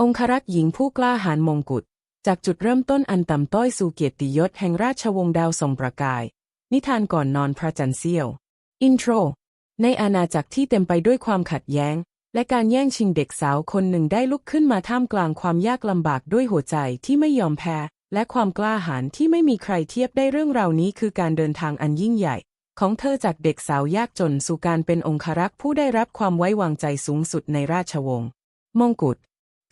องครักษ์หญิงผู้กล้าหาญมงกุฎจากจุดเริ่มต้นอันต่ำต้อยสู่เกียรติยศแห่งราชวงศ์ดาวส่องประกาย นิทานก่อนนอนพระจันทร์เสี้ยว อินโทร ในอาณาจักรที่เต็มไปด้วยความขัดแย้ง และการแย่งชิงเด็กสาวคนหนึ่งได้ลุกขึ้นมาท่ามกลางความยากลำบากด้วยหัวใจที่ไม่ยอมแพ้ และความกล้าหาญที่ไม่มีใครเทียบได้เรื่องราวนี้คือการเดินทางอันยิ่งใหญ่ ของเธอจากเด็กสาวยากจนสู่การเป็นองครักษ์ผู้ได้รับความไว้วางใจสูงสุดในราชวงศ์มงกุฎ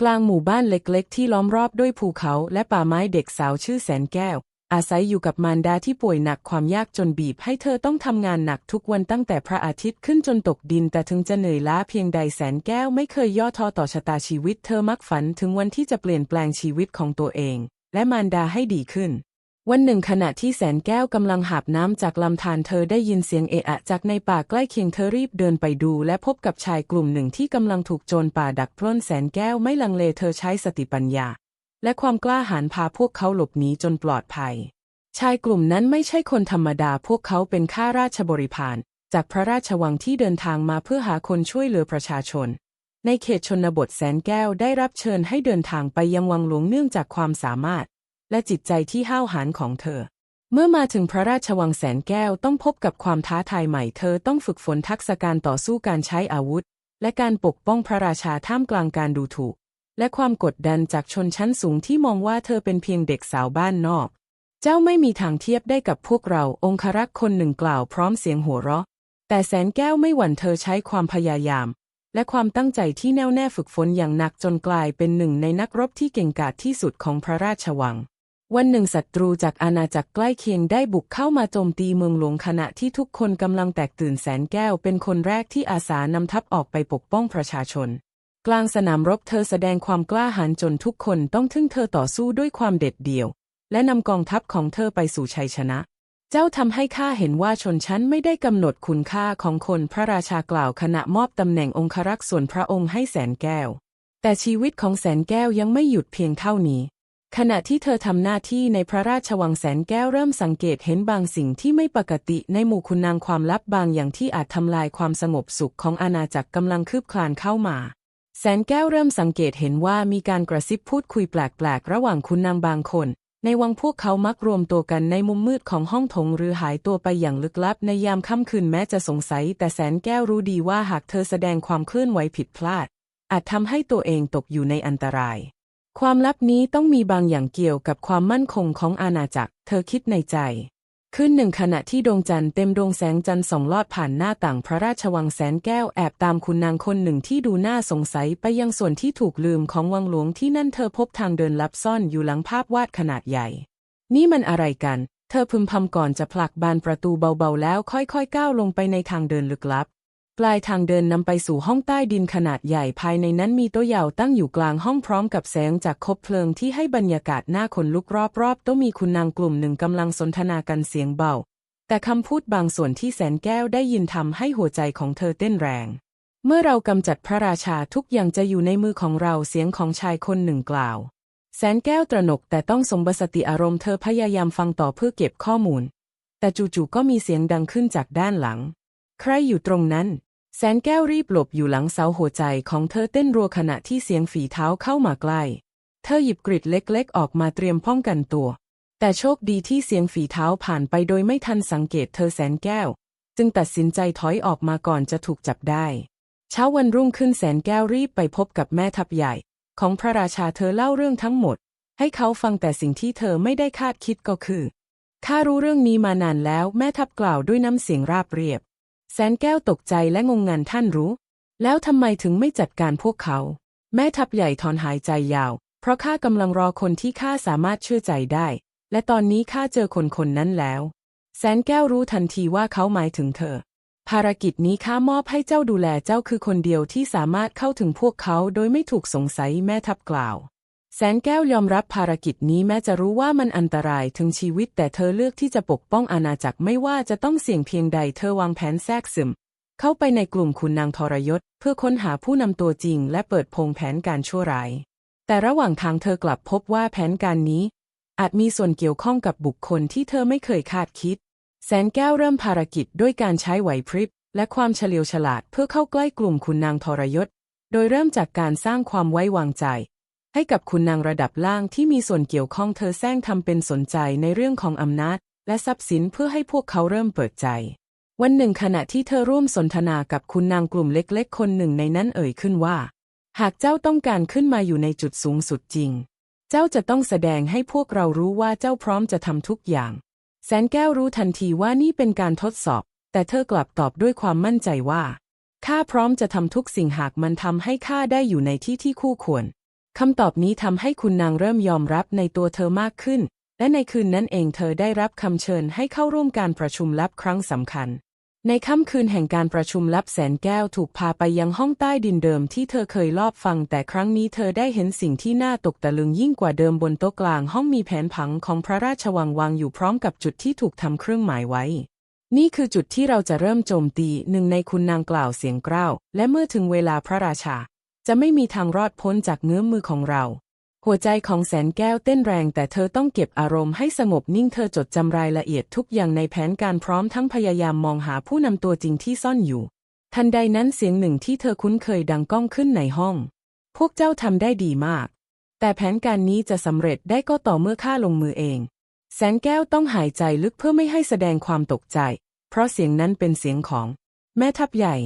กลางหมู่บ้านเล็กๆ ที่ล้อมรอบด้วยภูเขาและป่าไม้เด็กสาวชื่อแสนแก้ว อาศัยอยู่กับมารดาที่ป่วยหนักความยากจนบีบให้เธอต้องทำงานหนักทุกวันตั้งแต่พระอาทิตย์ขึ้นจนตกดิน แต่ถึงจะเหนื่อยล้าเพียงใดแสนแก้วไม่เคยย่อท้อต่อชะตาชีวิต เธอมักฝันถึงวันที่จะเปลี่ยนแปลงชีวิตของตัวเอง และมารดาให้ดีขึ้น วันหนึ่งขณะที่แสนแก้วกำลังหาบน้ำจากลำธารเธอได้ยินเสียงเอะอะจากในป่าใกล้เคียงเธอรีบเดินไปดู และพบกับชายกลุ่มหนึ่งที่กำลังถูกโจรป่าดักปล้นแสนแก้วไม่ลังเลเธอใช้สติปัญญา และความกล้าหาญพาพวกเขาหลบหนีจนปลอดภัย ชายกลุ่มนั้นไม่ใช่คนธรรมดาพวกเขาเป็นข้าราชบริพารจากพระราชวังที่เดินทางมาเพื่อหาคนช่วยเหลือประชาชน ในเขตชนบทแสนแก้วได้รับเชิญให้เดินทางไปยังวังหลวงเนื่องจากความสามารถ และจิตใจที่ห้าวหาญของเธอ เมื่อมาถึงพระราชวังแสนแก้วต้องพบกับความท้าทายใหม่ เธอต้องฝึกฝนทักษะการต่อสู้การใช้อาวุธ และการปกป้องพระราชาท่ามกลางการดูถูก และความกดดันจากชนชั้นสูงที่มองว่าเธอเป็นเพียงเด็กสาวบ้านนอก เจ้าไม่มีทางเทียบได้กับพวกเราองครักษ์คนหนึ่งกล่าวพร้อมเสียงหัวเราะ แต่แสนแก้วไม่หวั่นเธอใช้ความพยายามและความตั้งใจที่แน่วแน่ฝึกฝนอย่างหนักจนกลายเป็นหนึ่งในนักรบที่เก่งกาจที่สุดของพระราชวัง วันหนึ่งศัตรูจากอาณาจักรใกล้เคียงได้บุกเข้ามาโจมตีเมืองหลวงขณะที่ทุกคนกำลังแตกตื่นแสนแก้วเป็นคนแรกที่อาสานำทัพออกไปปกป้องประชาชน กลางสนามรบเธอแสดงความกล้าหาญจนทุกคนต้องทึ่งเธอต่อสู้ด้วยความเด็ดเดี่ยว และนำกองทัพของเธอไปสู่ชัยชนะ เจ้าทำให้ข้าเห็นว่าชนชั้นไม่ได้กำหนดคุณค่าของคนพระราชากล่าวขณะมอบตำแหน่งองครักษ์ส่วนพระองค์ให้แสนแก้ว แต่ชีวิตของแสนแก้วยังไม่หยุดเพียงเท่านี้ ขณะที่เธอทำหน้าที่ในพระราชวังแสนแก้วเริ่มสังเกตเห็นบางสิ่งที่ไม่ปกติในหมู่คุณนางความลับบางอย่างที่อาจทำลายความสงบสุขของอาณาจักรกำลังคืบคลานเข้ามา แสนแก้วเริ่มสังเกตเห็นว่ามีการกระซิบพูดคุยแปลกๆ ระหว่างคุณนางบางคน ในวังพวกเขามักรวมตัวกันในมุมมืดของห้องโถงหรือหายตัวไปอย่างลึกลับในยามค่ำคืนแม้จะสงสัย แต่แสนแก้วรู้ดีว่าหากเธอแสดงความเคลื่อนไหวผิดพลาด อาจทำให้ตัวเองตกอยู่ในอันตราย ความลับนี้ต้องมีบางอย่างเกี่ยวกับความมั่นคงของอาณาจักร เธอคิดในใจคืนหนึ่งขณะที่ดวงจันทร์เต็มดวงแสงจันทร์ส่องลอดผ่านหน้าต่างพระราชวังแสนแก้วแอบตามคุณนางคนหนึ่งที่ดูน่าสงสัยไปยังส่วนที่ถูกลืมของวังหลวงที่นั่นเธอพบทางเดินลับซ่อนอยู่หลังภาพวาดขนาดใหญ่ นี่มันอะไรกัน เธอพึมพำก่อนจะผลักบานประตูเบาๆแล้วค่อยๆก้าวลงไปในทางเดินลึกลับ ปลายทางเดินนำไปสู่ห้องใต้ดินขนาดใหญ่ภายในนั้นมีโต๊ะยาวตั้งอยู่กลางห้องพร้อมกับแสงจากคบเพลิงที่ให้บรรยากาศน่าขนลุกรอบๆโต๊ะมีคุณนางกลุ่มหนึ่งกำลังสนทนากันเสียงเบา แต่คำพูดบางส่วนที่แสนแก้วได้ยินทำให้หัวใจของเธอเต้นแรง เมื่อเรากำจัดพระราชาทุกอย่างจะอยู่ในมือของเราเสียงของชายคนหนึ่งกล่าว แสนแก้วตระหนกแต่ต้องสมบสติอารมณ์เธอพยายามฟังต่อเพื่อเก็บข้อมูล แต่จู่ๆก็มีเสียงดังขึ้นจากด้านหลัง ใครอยู่ตรงนั้น แสนแก้วรีบหลบอยู่หลังเสาหัวใจของเธอเต้นรัวขณะที่เสียงฝีเท้าเข้ามาใกล้ เธอหยิบกริดเล็กๆ ออกมาเตรียมป้องกันตัว แต่โชคดีที่เสียงฝีเท้าผ่านไปโดยไม่ทันสังเกตเธอแสนแก้ว จึงตัดสินใจถอยออกมาก่อนจะถูกจับได้ เช้าวันรุ่งขึ้นแสนแก้วรีบไปพบกับแม่ทัพใหญ่ ของพระราชาเธอเล่าเรื่องทั้งหมด ให้เขาฟังแต่สิ่งที่เธอไม่ได้คาดคิดก็คือข้ารู้เรื่องนี้มานานแล้วแม่ทัพกล่าวด้วยน้ำเสียงราบเรียบ แสนแก้วตกใจและงงงันท่านรู้ แล้วทำไมถึงไม่จัดการพวกเขา แม่ทัพใหญ่ถอนหายใจยาว เพราะข้ากำลังรอคนที่ข้าสามารถเชื่อใจได้ และตอนนี้ข้าเจอคนคนนั้นแล้ว แสนแก้วรู้ทันทีว่าเขาหมายถึงเธอ ภารกิจนี้ข้ามอบให้เจ้าดูแลเจ้าคือคนเดียวที่สามารถเข้าถึงพวกเขาโดยไม่ถูกสงสัยแม่ทัพกล่าว แสนแก้วยอมรับภารกิจนี้แม้จะรู้ว่ามันอันตรายถึงชีวิตแต่เธอเลือกที่จะปกป้องอาณาจักรไม่ว่าจะต้องเสี่ยงเพียงใดเธอวางแผนแทรกซึม เข้าไปในกลุ่มคุณนางทรยศ เพื่อค้นหาผู้นำตัวจริง และเปิดโปงแผนการชั่วร้าย แต่ระหว่างทางเธอกลับพบว่าแผนการนี้ อาจมีส่วนเกี่ยวข้องกับบุคคลที่เธอไม่เคยคาดคิด แสนแก้วเริ่มภารกิจด้วยการใช้ไหวพริบและความเฉลียวฉลาดเพื่อเข้าใกล้กลุ่มคุณนางทรยศ โดยเริ่มจากการสร้างความไว้วางใจ ให้กับคุณนางระดับล่างที่มีส่วนเกี่ยวข้องเธอแซงทำเป็นสนใจในเรื่องของอำนาจ และทรัพย์สินเพื่อให้พวกเขาเริ่มเปิดใจ วันหนึ่งขณะที่เธอร่วมสนทนากับคุณนางกลุ่มเล็กๆ คนหนึ่งในนั้นเอ่ยขึ้นว่า หากเจ้าต้องการขึ้นมาอยู่ในจุดสูงสุดจริง เจ้าจะต้องแสดงให้พวกเรารู้ว่าเจ้าพร้อมจะทำทุกอย่าง แสนแก้วรู้ทันทีว่านี่เป็นการทดสอบ แต่เธอกลับตอบด้วยความมั่นใจว่าข้าพร้อมจะทำทุกสิ่งหากมันทำให้ข้าได้อยู่ในที่ที่คู่ควร คำตอบนี้ทำให้คุณนางเริ่มยอมรับในตัวเธอมากขึ้น และในคืนนั้นเองเธอได้รับคำเชิญให้เข้าร่วมการประชุมลับครั้งสำคัญ ในค่ำคืนแห่งการประชุมลับแสนแก้วถูกพาไปยังห้องใต้ดินเดิมที่เธอเคยลอบฟัง แต่ครั้งนี้เธอได้เห็นสิ่งที่น่าตกตะลึงยิ่งกว่าเดิมบนโต๊ะกลางห้องมีแผนผังของพระราชวังวางอยู่พร้อมกับจุดที่ถูกทำเครื่องหมายไว้นี่คือจุดที่เราจะเริ่มโจมตีหนึ่งในคุณนางกล่าวเสียงกร้าว และเมื่อถึงเวลาพระราชา จะไม่มีทางรอดพ้นจากเงื้อมมือของเรา หัวใจของแสนแก้วเต้นแรงแต่เธอต้องเก็บอารมณ์ให้สงบนิ่งเธอจดจำรายละเอียดทุกอย่างในแผนการพร้อมทั้งพยายามมองหาผู้นำตัวจริงที่ซ่อนอยู่ ทันใดนั้นเสียงหนึ่งที่เธอคุ้นเคยดังก้องขึ้นในห้อง พวกเจ้าทำได้ดีมาก แต่แผนการนี้จะสำเร็จได้ก็ต่อเมื่อข้าลงมือเอง แสนแก้วต้องหายใจลึกเพื่อไม่ให้แสดงความตกใจ เพราะเสียงนั้นเป็นเสียงของ แม่ทัพใหญ่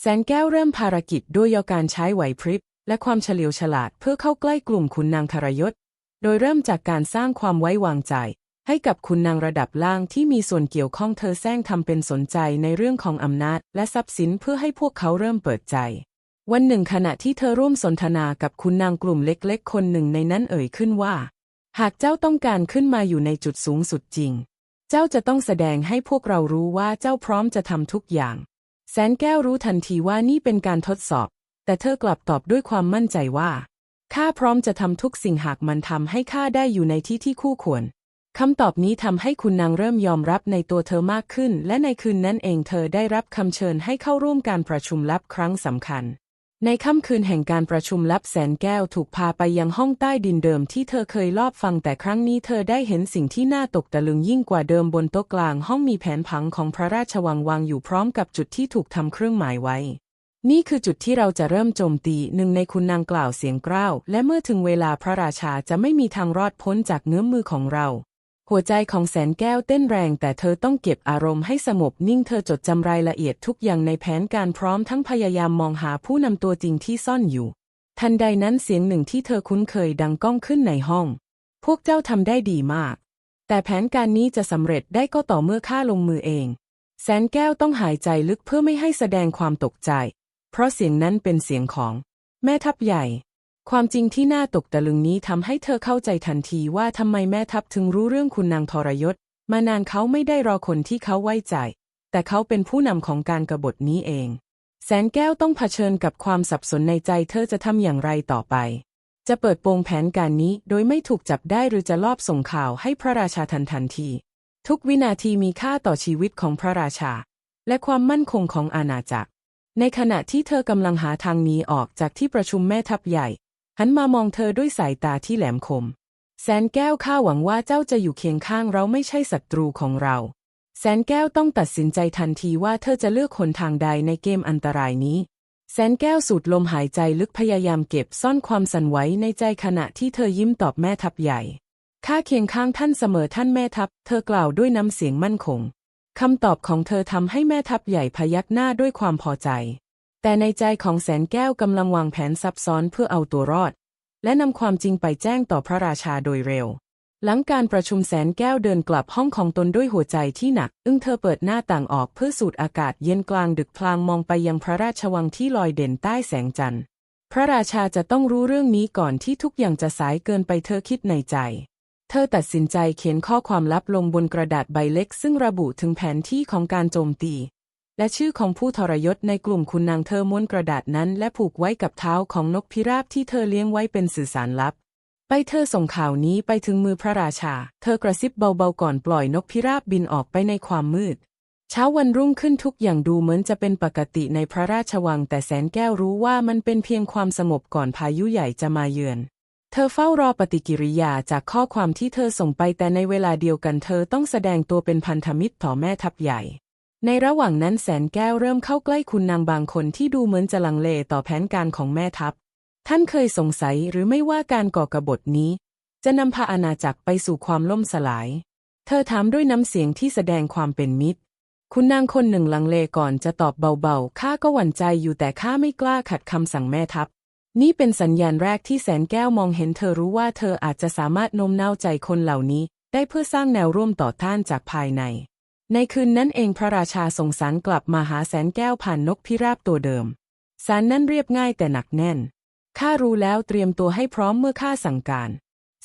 แสนแก้วเริ่มภารกิจด้วยยการใช้ไหวพริบ และความเฉลียวฉลาดเพื่อเข้าใกล้กลุ่มขุนนางทรยศ โดยเริ่มจากการสร้างความไว้วางใจ ให้กับขุนนางระดับล่างที่มีส่วนเกี่ยวข้องเธอแซงทำเป็นสนใจในเรื่องของอำนาจ และทรัพย์สินเพื่อให้พวกเขาเริ่มเปิดใจ วันหนึ่งขณะที่เธอร่วมสนทนากับคุณนางกลุ่มเล็กๆ คนหนึ่งในนั้นเอ่ยขึ้นว่า หากเจ้าต้องการขึ้นมาอยู่ในจุดสูงสุดจริง เจ้าจะต้องแสดงให้พวกเรารู้ว่าเจ้าพร้อมจะทำทุกอย่าง แสนแก้วรู้ทันทีว่านี่เป็นการทดสอบ แต่เธอกลับตอบด้วยความมั่นใจว่าข้าพร้อมจะทำทุกสิ่งหากมันทำให้ข้าได้อยู่ในที่ที่คู่ควรคำตอบนี้ทำให้คุณนางเริ่มยอมรับในตัวเธอมากขึ้น และในคืนนั้นเองเธอได้รับคำเชิญให้เข้าร่วมการประชุมลับครั้งสำคัญ ในค่ำคืนแห่งการประชุมลับแสนแก้วถูกพาไปยังห้องใต้ดินเดิมที่เธอเคยลอบฟังแต่ครั้งนี้เธอได้เห็นสิ่งที่น่าตกตะลึงยิ่งกว่าเดิมบนโต๊ะกลางห้องมีแผนผังของพระราชวังวางอยู่พร้อมกับจุดที่ถูกทำเครื่องหมายไว้ นี่คือจุดที่เราจะเริ่มโจมตีหนึ่งในคุณนางกล่าวเสียงกร้าว และเมื่อถึงเวลาพระราชาจะไม่มีทางรอดพ้นจากเงื้อมมือของเรา หัวใจของแสนแก้วเต้นแรงแต่เธอต้องเก็บอารมณ์ให้สงบนิ่งเธอจดจำรายละเอียดทุกอย่างในแผนการพร้อมทั้งพยายามมองหาผู้นำตัวจริงที่ซ่อนอยู่ ทันใดนั้นเสียงหนึ่งที่เธอคุ้นเคยดังก้องขึ้นในห้อง พวกเจ้าทำได้ดีมาก แต่แผนการนี้จะสำเร็จได้ก็ต่อเมื่อข้าลงมือเอง แสนแก้วต้องหายใจลึกเพื่อไม่ให้แสดงความตกใจ เพราะเสียงนั้นเป็นเสียงของ แม่ทัพใหญ่ ความจริงที่น่าตกตะลึงนี้ทำให้เธอเข้าใจทันทีว่าทำไมแม่ทัพถึงรู้เรื่องคุณนางทรยศ มานานเขาไม่ได้รอคนที่เขาไว้ใจ แต่เขาเป็นผู้นำของการกบฏนี้เอง แสนแก้วต้องเผชิญกับความสับสนในใจเธอจะทำอย่างไรต่อไป จะเปิดโปงแผนการนี้โดยไม่ถูกจับได้หรือจะลอบส่งข่าวให้พระราชาทันทันที ทุกวินาทีมีค่าต่อชีวิตของพระราชา และความมั่นคงของอาณาจักร ในขณะที่เธอกำลังหาทางหนีออกจากที่ประชุมแม่ทัพใหญ่ หันมามองเธอด้วยสายตาที่แหลมคม แสนแก้วข้าหวังว่าเจ้าจะอยู่เคียงข้างเราไม่ใช่ศัตรูของเรา แสนแก้วต้องตัดสินใจทันทีว่าเธอจะเลือกหนทางใดในเกมอันตรายนี้ แสนแก้วสูดลมหายใจลึกพยายามเก็บซ่อนความสั่นไหวในใจขณะที่เธอยิ้มตอบแม่ทัพใหญ่ข้าเคียงข้างท่านเสมอท่านแม่ทัพ เธอกล่าวด้วยน้ำเสียงมั่นคงคำตอบของเธอทำให้แม่ทัพใหญ่พยักหน้าด้วยความพอใจ แต่ในใจของแสนแก้วกำลังวางแผนซับซ้อนเพื่อเอาตัวรอด และนำความจริงไปแจ้งต่อพระราชาโดยเร็ว หลังการประชุมแสนแก้วเดินกลับห้องของตนด้วยหัวใจที่หนัก อึ้งเธอเปิดหน้าต่างออกเพื่อสูดอากาศเย็นกลางดึกพลางมองไปยังพระราชวังที่ลอยเด่นใต้แสงจันทร์ พระราชาจะต้องรู้เรื่องนี้ก่อนที่ทุกอย่างจะสายเกินไปเธอคิดในใจเธอตัดสินใจเขียนข้อความลับลงบนกระดาษใบเล็กซึ่งระบุถึงแผนที่ของการโจมตี และชื่อของผู้ทรยศในกลุ่มคุณนางเธอม้วนกระดาษนั้น และผูกไว้กับเท้าของนกพิราบที่เธอเลี้ยงไว้เป็นสื่อสารลับ ไปเธอส่งข่าวนี้ไปถึงมือพระราชา เธอกระซิบเบาๆก่อนปล่อยนกพิราบบินออกไปในความมืด เช้าวันรุ่งขึ้นทุกอย่างดูเหมือนจะเป็นปกติในพระราชวัง แต่แสนแก้วรู้ว่ามันเป็นเพียงความสงบก่อนพายุใหญ่จะมาเยือนเธอเฝ้ารอปฏิกิริยาจากข้อความที่เธอส่งไปแต่ในเวลาเดียวกันเธอต้องแสดงตัวเป็นพันธมิตรต่อแม่ทัพใหญ่ ในระหว่างนั้นแสนแก้วเริ่มเข้าใกล้คุณนางบางคนที่ดูเหมือนจะลังเลต่อแผนการของแม่ทัพ ท่านเคยสงสัยหรือไม่ว่าการก่อกบฏนี้ จะนำพาอาณาจักรไปสู่ความล่มสลาย เธอถามด้วยน้ำเสียงที่แสดงความเป็นมิตร คุณนางคนหนึ่งลังเลก่อนจะตอบเบาๆ ข้าก็หวั่นใจอยู่แต่ข้าไม่กล้าขัดคำสั่งแม่ทัพ นี่เป็นสัญญาณแรกที่แสนแก้วมองเห็นเธอรู้ว่าเธออาจจะสามารถโน้มน้าวใจคนเหล่านี้ ได้เพื่อสร้างแนวร่วมต่อต้านจากภายใน ในคืนนั้นเองพระราชาส่งสารกลับมาหาแสนแก้วผ่านนกพิราบตัวเดิม สารนั้นเรียบง่ายแต่หนักแน่น ข้ารู้แล้วเตรียมตัวให้พร้อมเมื่อข้าสั่งการ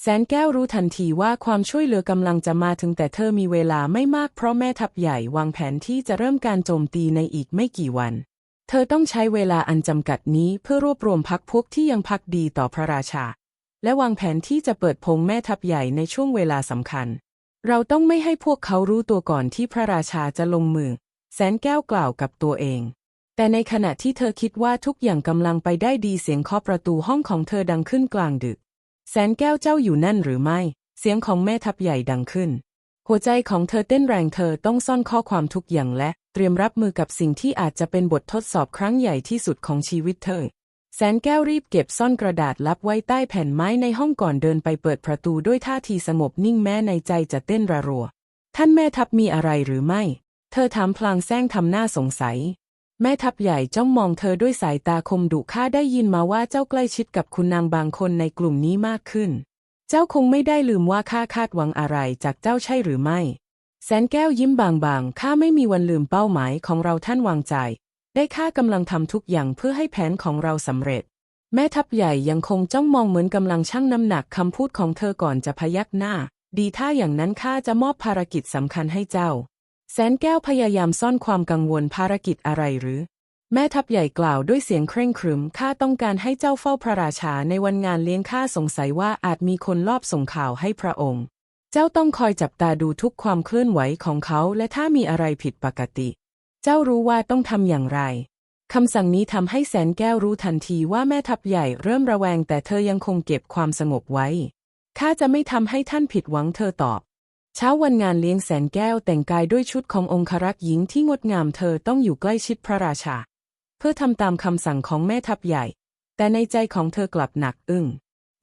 แสนแก้วรู้ทันทีว่าความช่วยเหลือกำลังจะมาถึงแต่เธอมีเวลาไม่มากเพราะแม่ทัพใหญ่วางแผนที่จะเริ่มการโจมตีในอีกไม่กี่วัน เธอต้องใช้เวลาอันจำกัดนี้เพื่อรวบรวมพักพวกที่ยังพักดีต่อพระราชา และวางแผนที่จะเปิดพงแม่ทัพใหญ่ในช่วงเวลาสำคัญ เราต้องไม่ให้พวกเขารู้ตัวก่อนที่พระราชาจะลงมือ แสนแก้วกล่าวกับตัวเอง แต่ในขณะที่เธอคิดว่าทุกอย่างกำลังไปได้ดีเสียงเคาะประตูห้องของเธอดังขึ้นกลางดึก แสนแก้วเจ้าอยู่นั่นหรือไม่ เสียงของแม่ทัพใหญ่ดังขึ้น หัวใจของเธอเต้นแรงเธอต้องซ่อนข้อความทุกอย่างและเตรียมรับมือกับสิ่งที่อาจจะเป็นบททดสอบครั้งใหญ่ที่สุดของชีวิตเธอ แสนแก้วรีบเก็บซ่อนกระดาษลับไว้ใต้แผ่นไม้ในห้องก่อนเดินไปเปิดประตูด้วยท่าทีสงบนิ่งแม้ในใจจะเต้นระรัว ท่านแม่ทัพมีอะไรหรือไม่ เธอถามพลางแซงทำหน้าสงสัย แม่ทัพใหญ่จ้องมองเธอด้วยสายตาคมดุข้าได้ยินมาว่าเจ้าใกล้ชิดกับคุณนางบางคนในกลุ่มนี้มากขึ้น เจ้าคงไม่ได้ลืมว่าข้าคาดหวังอะไรจากเจ้าใช่หรือไม่ แสนแก้วยิ้มบางๆข้าไม่มีวันลืมเป้าหมายของเราท่านวางใจ ได้ข้ากำลังทำทุกอย่างเพื่อให้แผนของเราสำเร็จ แม่ทัพใหญ่ยังคงจ้องมองเหมือนกำลังชั่งน้ำหนักคำพูดของเธอก่อนจะพยักหน้า ดีถ้าอย่างนั้นข้าจะมอบภารกิจสำคัญให้เจ้า แสนแก้วพยายามซ่อนความกังวลภารกิจอะไรหรือ แม่ทัพใหญ่กล่าวด้วยเสียงเคร่งครึมข้าต้องการให้เจ้าเฝ้าพระราชาในวันงานเลี้ยงข้าสงสัยว่าอาจมีคนลอบส่งข่าวให้พระองค์ เจ้าต้องคอยจับตาดูทุกความเคลื่อนไหวของเขา และถ้ามีอะไรผิดปกติ เจ้ารู้ว่าต้องทำอย่างไรคำสั่งนี้ทำให้แสนแก้วรู้ทันทีว่าแม่ทัพใหญ่เริ่มระแวงแต่เธอยังคงเก็บความสงบไว้ ข้าจะไม่ทำให้ท่านผิดหวังเธอตอบ เช้าวันงานเลี้ยงแสนแก้วแต่งกายด้วยชุดขององครักษ์หญิงที่งดงามเธอต้องอยู่ใกล้ชิดพระราชา เพื่อทำตามคำสั่งของแม่ทัพใหญ่ แต่ในใจของเธอกลับหนักอึ้ง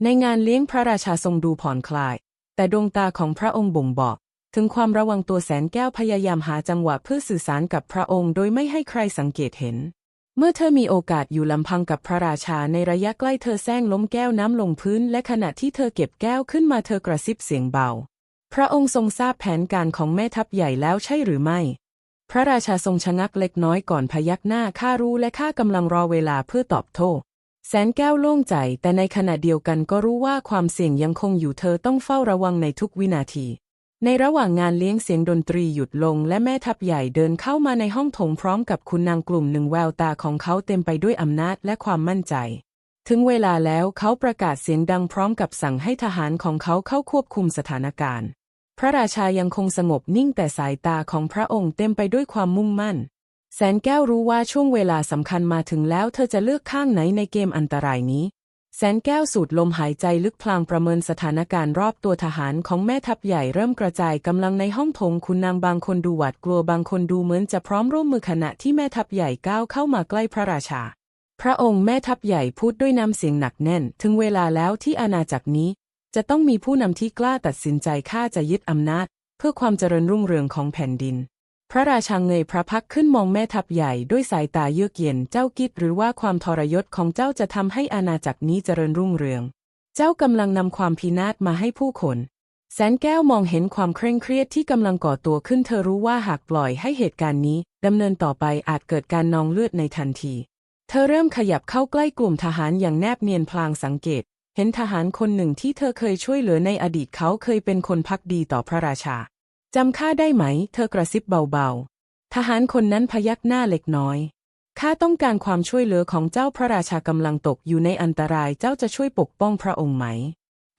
ในงานเลี้ยงพระราชาทรงดูผ่อนคลาย แต่ดวงตาของพระองค์บ่งบอก ถึงความระวังตัวแสนแก้วพยายามหาจังหวะเพื่อสื่อสารกับพระองค์ โดยไม่ให้ใครสังเกตเห็น เมื่อเธอมีโอกาสอยู่ลำพังกับพระราชาในระยะใกล้เธอแซงล้มแก้วน้ำลงพื้น และขณะที่เธอเก็บแก้วขึ้นมาเธอกระซิบเสียงเบา พระองค์ทรงทราบแผนการของแม่ทัพใหญ่แล้วใช่หรือไม่ พระราชาทรงชะงักเล็กน้อยก่อนพยักหน้าข้ารู้และข้ากำลังรอเวลาเพื่อตอบโต้แสนแก้วโล่งใจ แต่ในขณะเดียวกันก็รู้ว่าความเสี่ยงยังคงอยู่เธอต้องเฝ้าระวังในทุกวินาที ในระหว่างงานเลี้ยงเสียงดนตรีหยุดลงและแม่ทัพใหญ่เดินเข้ามาในห้องโถงพร้อมกับคุณนางกลุ่มหนึ่งแววตาของเขาเต็มไปด้วยอำนาจและความมั่นใจ ถึงเวลาแล้วเขาประกาศเสียงดังพร้อมกับสั่งให้ทหารของเขาเข้าควบคุมสถานการณ์ พระราชายังคงสงบนิ่งแต่สายตาของพระองค์เต็มไปด้วยความมุ่งมั่น แสนแก้วรู้ว่าช่วงเวลาสำคัญมาถึงแล้วเธอจะเลือกข้างไหนในเกมอันตรายนี้ แสนแก้วสูดลมหายใจลึกพลางประเมินสถานการณ์รอบตัวทหารของแม่ทัพใหญ่เริ่มกระจายกำลังในห้องโถงคุณนางบางคนดูหวาดกลัวบางคนดูเหมือนจะพร้อมร่วมมือขณะที่แม่ทัพใหญ่ก้าวเข้ามาใกล้พระราชา พระองค์แม่ทัพใหญ่พูดด้วยน้ำเสียงหนักแน่น ถึงเวลาแล้วที่อาณาจักรนี้ จะต้องมีผู้นำที่กล้าตัดสินใจข้าจะยึดอำนาจ เพื่อความเจริญรุ่งเรืองของแผ่นดิน พระราชาเงยพระพักขึ้นมองแม่ทัพใหญ่ด้วยสายตาเยือกเย็นเจ้าคิดหรือว่าความทรยศของเจ้าจะทำให้อาณาจักรนี้เจริญรุ่งเรือง เจ้ากำลังนำความพินาศมาให้ผู้คนแสนแก้วมองเห็นความเคร่งเครียดที่กำลังก่อตัวขึ้นเธอรู้ว่าหากปล่อยให้เหตุการณ์นี้ดำเนินต่อไปอาจเกิดการนองเลือดในทันที เธอเริ่มขยับเข้าใกล้กลุ่มทหารอย่างแนบเนียนพลางสังเกต เห็นทหารคนหนึ่งที่เธอเคยช่วยเหลือในอดีตเขาเคยเป็นคนพักดีต่อพระราชา จำข้าได้ไหม เธอกระซิบเบาๆ ทหารคนนั้นพยักหน้าเล็กน้อย ข้าต้องการความช่วยเหลือของเจ้าพระราชากำลังตกอยู่ในอันตรายเจ้าจะช่วยปกป้องพระองค์ไหม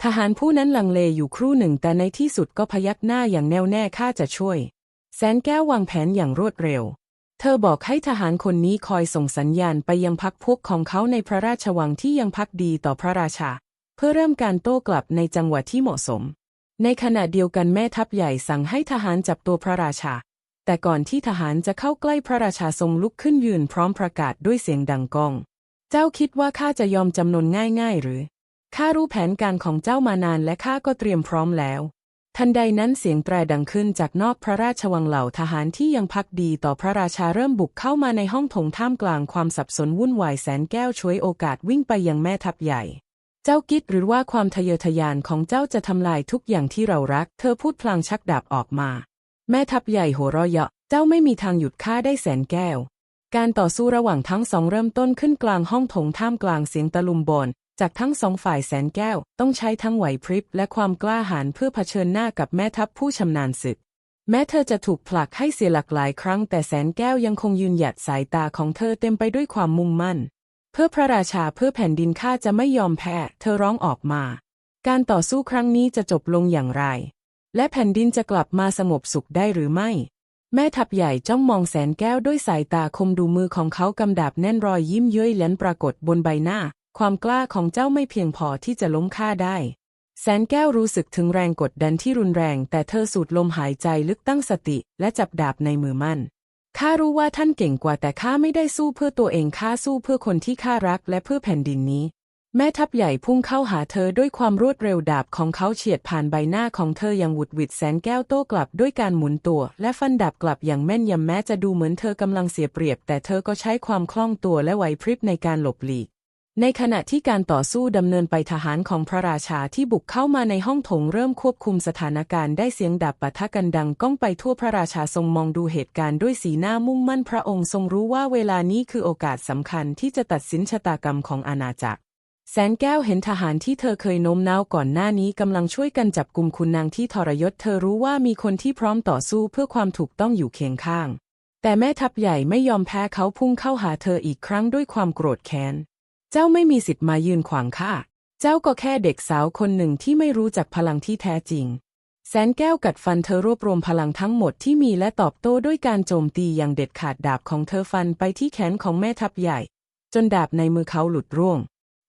ทหารผู้นั้นลังเลอยู่ครู่หนึ่งแต่ในที่สุดก็พยักหน้าอย่างแน่วแน่ข้าจะช่วย แสนแก้ววางแผนอย่างรวดเร็ว เธอบอกให้ทหารคนนี้คอยส่งสัญญาณไปยังพักพวกของเขาในพระราชวังที่ยังพักดีต่อพระราชา เพื่อเริ่มการโต้กลับในจังหวะที่เหมาะสม ในขณะเดียวกันแม่ทัพใหญ่สั่งให้ทหารจับตัวพระราชา แต่ก่อนที่ทหารจะเข้าใกล้พระราชาทรงลุกขึ้นยืนพร้อมประกาศด้วยเสียงดังก้อง เจ้าคิดว่าข้าจะยอมจำนนง่ายๆ หรือข้ารู้แผนการของเจ้ามานานและข้าก็เตรียมพร้อมแล้ว ทันใดนั้นเสียงแตรดังขึ้นจากนอกพระราชวังเหล่าทหารที่ยังพักดีต่อพระราชาเริ่มบุกเข้ามาในห้องโถงท่ามกลางความสับสนวุ่นวายแสนแก้วช่วยโอกาสวิ่งไปยังแม่ทัพใหญ่ เจ้าคิดหรือว่าความทะเยอทะยานของเจ้าจะทำลายทุกอย่างที่เรารัก เธอพูดพลางชักดาบออกมา แม่ทัพใหญ่โหเราะเยาะ เจ้าไม่มีทางหยุดข้าได้แสนแก้ว การต่อสู้ระหว่างทั้งสองเริ่มต้นขึ้นกลางห้องโถงท่ามกลางเสียงตะลุมบอนจากทั้งสองฝ่ายแสนแก้ว ต้องใช้ทั้งไหวพริบและความกล้าหาญเพื่อเผชิญหน้ากับแม่ทัพผู้ชำนาญศึก แม้เธอจะถูกผลักให้เสียหลักหลายครั้ง แต่แสนแก้วยังคงยืนหยัดสายตาของเธอเต็มไปด้วยความมุ่งมั่น พื่อพระราชาเพื่อแผ่นดินข้าจะไม่ยอมแพ้ เธอร้องออกมา การต่อสู้ครั้งนี้จะจบลงอย่างไร และแผ่นดินจะกลับมาสงบสุขได้หรือไม่ แม่ทัพใหญ่จ้องมองแสนแก้วด้วยสายตาคมดูมือของเขากำดาบแน่นรอยยิ้มเย้ยแลนปรากฏบนใบหน้า ความกล้าของเจ้าไม่เพียงพอที่จะล้มข้าได้ แสนแก้วรู้สึกถึงแรงกดดันที่รุนแรง แต่เธอสูดลมหายใจลึกตั้งสติ และจับดาบในมือมั่น ข้ารู้ว่าท่านเก่งกว่าแต่ข้าไม่ได้สู้เพื่อตัวเองข้าสู้เพื่อคนที่ข้ารักและเพื่อแผ่นดินนี้ แม่ทัพใหญ่พุ่งเข้าหาเธอด้วยความรวดเร็วดาบของเขาเฉียดผ่านใบหน้าของเธออย่างหวุดหวิดแสนแก้วโต้กลับด้วยการหมุนตัว และฟันดาบกลับอย่างแม่นยำแม้จะดูเหมือนเธอกำลังเสียเปรียบ แต่เธอก็ใช้ความคล่องตัวและไหวพริบในการหลบหลีก ในขณะที่การต่อสู้ดำเนินไปทหารของพระราชาที่บุกเข้ามาในห้องโถงเริ่มควบคุมสถานการณ์ได้เสียงดาบปะทะกันดังก้องไปทั่วพระราชาทรงมองดูเหตุการณ์ด้วยสีหน้ามุ่งมั่นพระองค์ทรงรู้ว่าเวลานี้คือโอกาสสำคัญที่จะตัดสินชะตากรรมของอาณาจักร แสนแก้วเห็นทหารที่เธอเคยโน้มน้าวก่อนหน้านี้กำลังช่วยกันจับกลุ่มคุณนางที่ทรยศเธอรู้ว่ามีคนที่พร้อมต่อสู้เพื่อความถูกต้องอยู่เคียงข้าง แต่แม่ทัพใหญ่ไม่ยอมแพ้เขาพุ่งเข้าหาเธออีกครั้งด้วยความโกรธแค้น เจ้าไม่มีสิทธิ์มายืนขวางข้า เจ้าก็แค่เด็กสาวคนหนึ่งที่ไม่รู้จักพลังที่แท้จริง แสนแก้วกัดฟันเธอรวบรวมพลังทั้งหมดที่มีและตอบโต้ด้วยการโจมตีอย่างเด็ดขาดดาบของเธอฟันไปที่แขนของแม่ทัพใหญ่ จนดาบในมือเขาหลุดร่วง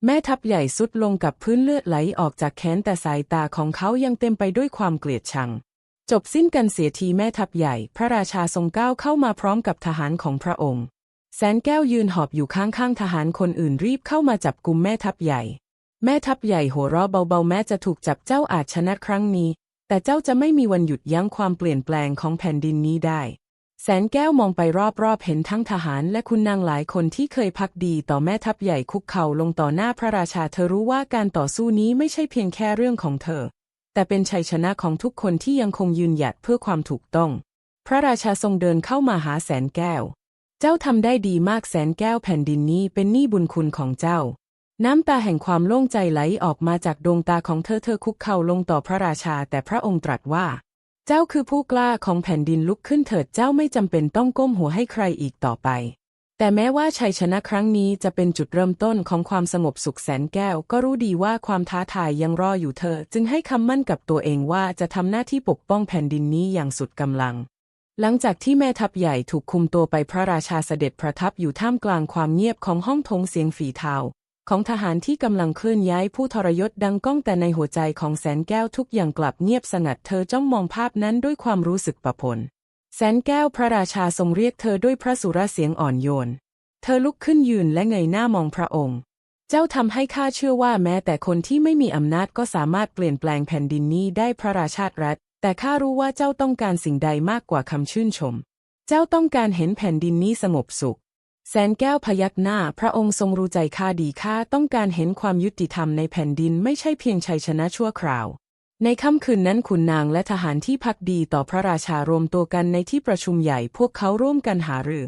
แม่ทัพใหญ่สุดลงกับพื้นเลือดไหลออกจากแขนแต่สายตาของเขายังเต็มไปด้วยความเกลียดชัง จบสิ้นกันเสียทีแม่ทัพใหญ่ พระราชาทรงก้าวเข้ามาพร้อมกับทหารของพระองค์ แสนแก้วยืนหอบอยู่ข้างๆทหารคนอื่นรีบเข้ามาจับกุมแม่ทัพใหญ่ แม่ทัพใหญ่หัวเราะเบาๆแม้จะถูกจับเจ้าอาจชนะครั้งนี้ แต่เจ้าจะไม่มีวันหยุดยั้งความเปลี่ยนแปลงของแผ่นดินนี้ได้ แสนแก้วมองไปรอบๆเห็นทั้งทหารและคุณนางหลายคนที่เคยพักดีต่อแม่ทัพใหญ่คุกเข่าลงต่อหน้าพระราชาเธอรู้ว่าการต่อสู้นี้ไม่ใช่เพียงแค่เรื่องของเธอ แต่เป็นชัยชนะของทุกคนที่ยังคงยืนหยัดเพื่อความถูกต้อง พระราชาทรงเดินเข้ามาหาแสนแก้ว เจ้าทำได้ดีมากแสนแก้วแผ่นดินนี้เป็นหนี้บุญคุณของเจ้า น้ำตาแห่งความโล่งใจไหลออกมาจากดวงตาของเธอเธอคุกเข่าลงต่อพระราชาแต่พระองค์ตรัสว่า เจ้าคือผู้กล้าของแผ่นดินลุกขึ้นเถิดเจ้าไม่จำเป็นต้องก้มหัวให้ใครอีกต่อไป แต่แม้ว่าชัยชนะครั้งนี้จะเป็นจุดเริ่มต้นของความสงบสุขแสนแก้ว ก็รู้ดีว่าความท้าทายยังรออยู่เธอ จึงให้คำมั่นกับตัวเองว่าจะทำหน้าที่ปกป้องแผ่นดินนี้อย่างสุดกำลัง หลังจากที่แม่ทัพใหญ่ถูกคุมตัวไปพระราชาเสด็จประทับอยู่ท่ามกลางความเงียบของห้องโถงเสียงฝีเท้าของทหารที่กำลังเคลื่อนย้ายผู้ทรยศดังก้องแต่ในหัวใจของแสนแก้วทุกอย่างกลับเงียบสงัดเธอจ้องมองภาพนั้นด้วยความรู้สึกประพลแสนแก้วพระราชาทรงเรียกเธอด้วยพระสุรเสียงอ่อนโยน เธอลุกขึ้นยืนและเงยหน้ามองพระองค์ เจ้าทำให้ข้าเชื่อว่าแม้แต่คนที่ไม่มีอำนาจก็สามารถเปลี่ยนแปลงแผ่นดินนี้ได้พระราชารัฐ แต่ข้ารู้ว่าเจ้าต้องการสิ่งใดมากกว่าคำชื่นชม เจ้าต้องการเห็นแผ่นดินนี้สงบสุข แสนแก้วพยักหน้า พระองค์ทรงรู้ใจข้าดีข้าต้องการเห็นความยุติธรรมในแผ่นดินไม่ใช่เพียงชัยชนะชั่วคราว ในค่ำคืนนั้นขุนนางและทหารที่พักดีต่อพระราชารวมตัวกันในที่ประชุมใหญ่พวกเขาร่วมกันหารือ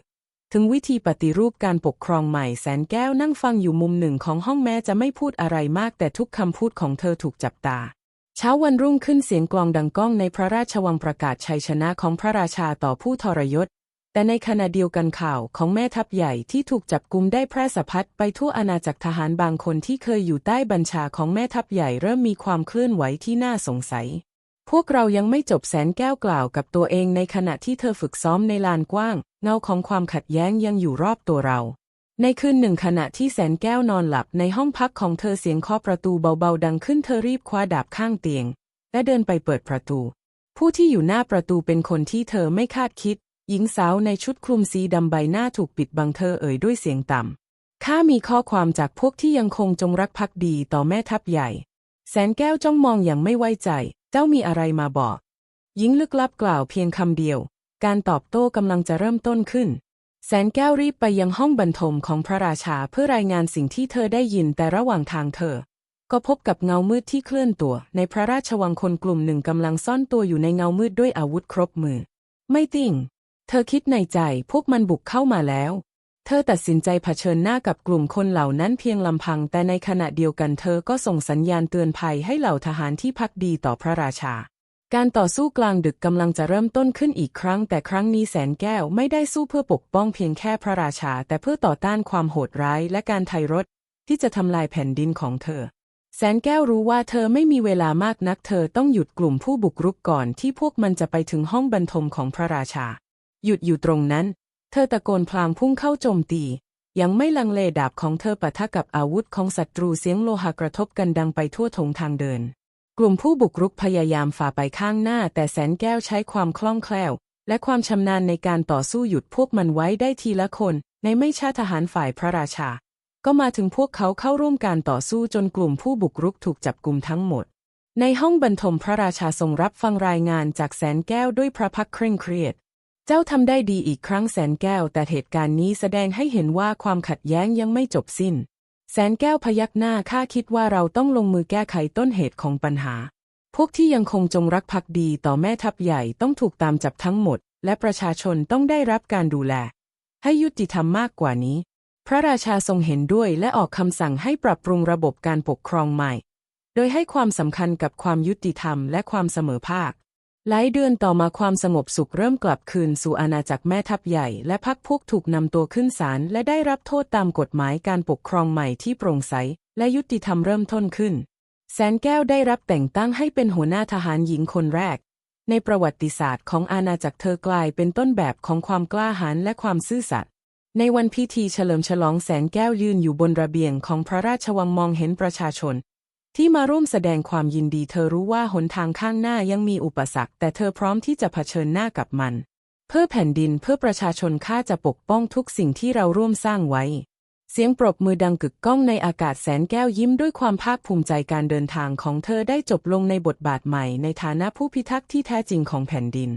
ถึงวิธีปฏิรูปการปกครองใหม่แสนแก้วนั่งฟังอยู่มุมหนึ่งของห้องแม้จะไม่พูดอะไรมากแต่ทุกคำพูดของเธอถูกจับตา เช้าวันรุ่งขึ้นเสียงกลองดังก้องในพระราชวังประกาศชัยชนะของพระราชาต่อผู้ทรยศ แต่ในขณะเดียวกันข่าวของแม่ทัพใหญ่ที่ถูกจับกุมได้แพร่สะพัดไปทั่วอาณาจักรทหารบางคนที่เคยอยู่ใต้บัญชาของแม่ทัพใหญ่เริ่มมีความเคลื่อนไหวที่น่าสงสัย พวกเรายังไม่จบแสนแก้วกล่าวกับตัวเองในขณะที่เธอฝึกซ้อมในลานกว้าง เงาของความขัดแย้งยังอยู่รอบตัวเรา ในคืนหนึ่งขณะที่แสนแก้วนอนหลับในห้องพักของเธอเสียงเคาะประตูเบาๆ ดังขึ้นเธอรีบคว้าดาบข้างเตียง และเดินไปเปิดประตู ผู้ที่อยู่หน้าประตูเป็นคนที่เธอไม่คาดคิด หญิงสาวในชุดคลุมสีดำใบหน้าถูกปิดบังเธอเอ่ยด้วยเสียงต่ำข้ามีข้อความจากพวกที่ยังคงจงรักภักดีต่อแม่ทัพใหญ่ แสนแก้วจ้องมองอย่างไม่ไว้ใจ เจ้ามีอะไรมาบอก หญิงลึกลับกล่าวเพียงคำเดียว การตอบโต้กำลังจะเริ่มต้นขึ้น แสนแก้วรีบไปยังห้องบรรทมของพระราชาเพื่อรายงานสิ่งที่เธอได้ยินแต่ระหว่างทางเธอ ก็พบกับเงามืดที่เคลื่อนตัว ในพระราชวังคนกลุ่มหนึ่งกำลังซ่อนตัวอยู่ในเงามืดด้วยอาวุธครบมือ ไม่ติ่ง เธอคิดในใจพวกมันบุกเข้ามาแล้ว เธอตัดสินใจเผชิญหน้ากับกลุ่มคนเหล่านั้นเพียงลำพัง แต่ในขณะเดียวกันเธอก็ส่งสัญญาณเตือนภัยให้เหล่าทหารที่พักดีต่อพระราชา การต่อสู้กลางดึกกำลังจะเริ่มต้นขึ้นอีกครั้ง แต่ครั้งนี้แสนแก้วไม่ได้สู้เพื่อปกป้องเพียงแค่พระราชา แต่เพื่อต่อต้านความโหดร้ายและการไถ่รถที่จะทำลายแผ่นดินของเธอ แสนแก้วรู้ว่าเธอไม่มีเวลามากนัก เธอต้องหยุดกลุ่มผู้บุกรุกก่อนที่พวกมันจะไปถึงห้องบรรทมของพระราชา หยุดอยู่ตรงนั้น เธอตะโกนพลางพุ่งเข้าโจมตียังไม่ลังเลดาบของเธอปะทะกับอาวุธของศัตรูเสียงโลหะกระทบกันดังไปทั่วถงทางเดิน กลุ่มผู้บุกรุกพยายามฝ่าไปข้างหน้า แต่แสนแก้วใช้ความคล่องแคล่ว และความชำนาญในการต่อสู้หยุดพวกมันไว้ได้ทีละคน ในไม่ช้าทหารฝ่ายพระราชา ก็มาถึงพวกเขาเข้าร่วมการต่อสู้จนกลุ่มผู้บุกรุกถูกจับกลุ่มทั้งหมด ในห้องบรรทมพระราชาทรงรับฟังรายงานจากแสนแก้วด้วยพระพักตร์เคร่งเครียด เจ้าทำได้ดีอีกครั้งแสนแก้ว แต่เหตุการณ์นี้แสดงให้เห็นว่าความขัดแย้งยังไม่จบสิ้น แสนแก้วพยักหน้าข้าคิดว่าเราต้องลงมือแก้ไขต้นเหตุของปัญหา พวกที่ยังคงจงรักภักดีต่อแม่ทัพใหญ่ต้องถูกตามจับทั้งหมด และประชาชนต้องได้รับการดูแล ให้ยุติธรรมมากกว่านี้ พระราชาทรงเห็นด้วยและออกคำสั่งให้ปรับปรุงระบบการปกครองใหม่ โดยให้ความสำคัญกับความยุติธรรมและความเสมอภาค หลายเดือนต่อมาความสงบสุขเริ่มกลับคืนสู่อาณาจักรแม่ทัพใหญ่ และพักพวกถูกนำตัวขึ้นศาลและได้รับโทษตามกฎหมายการปกครองใหม่ที่โปร่งใส และยุติธรรมเริ่มต้นขึ้น แสนแก้วได้รับแต่งตั้งให้เป็นหัวหน้าทหารหญิงคนแรก ในประวัติศาสตร์ของอาณาจักรเธอกลายเป็นต้นแบบของความกล้าหาญและความซื่อสัตย์ในวันพิธีเฉลิมฉลองแสนแก้วยืนอยู่บนระเบียงของพระราชวังมองเห็นประชาชน ที่มาร่วมแสดงความยินดีเธอรู้ว่าหนทางข้างหน้ายังมีอุปสรรค แต่เธอพร้อมที่จะเผชิญหน้ากับมัน เพื่อแผ่นดินเพื่อประชาชนข้าจะปกป้องทุกสิ่งที่เราร่วมสร้างไว้ เสียงปรบมือดังกึกก้องในอากาศแสนแก้วยิ้มด้วยความภาคภูมิใจการเดินทางของเธอได้จบลงในบทบาทใหม่ในฐานะผู้พิทักษ์ที่แท้จริงของแผ่นดิน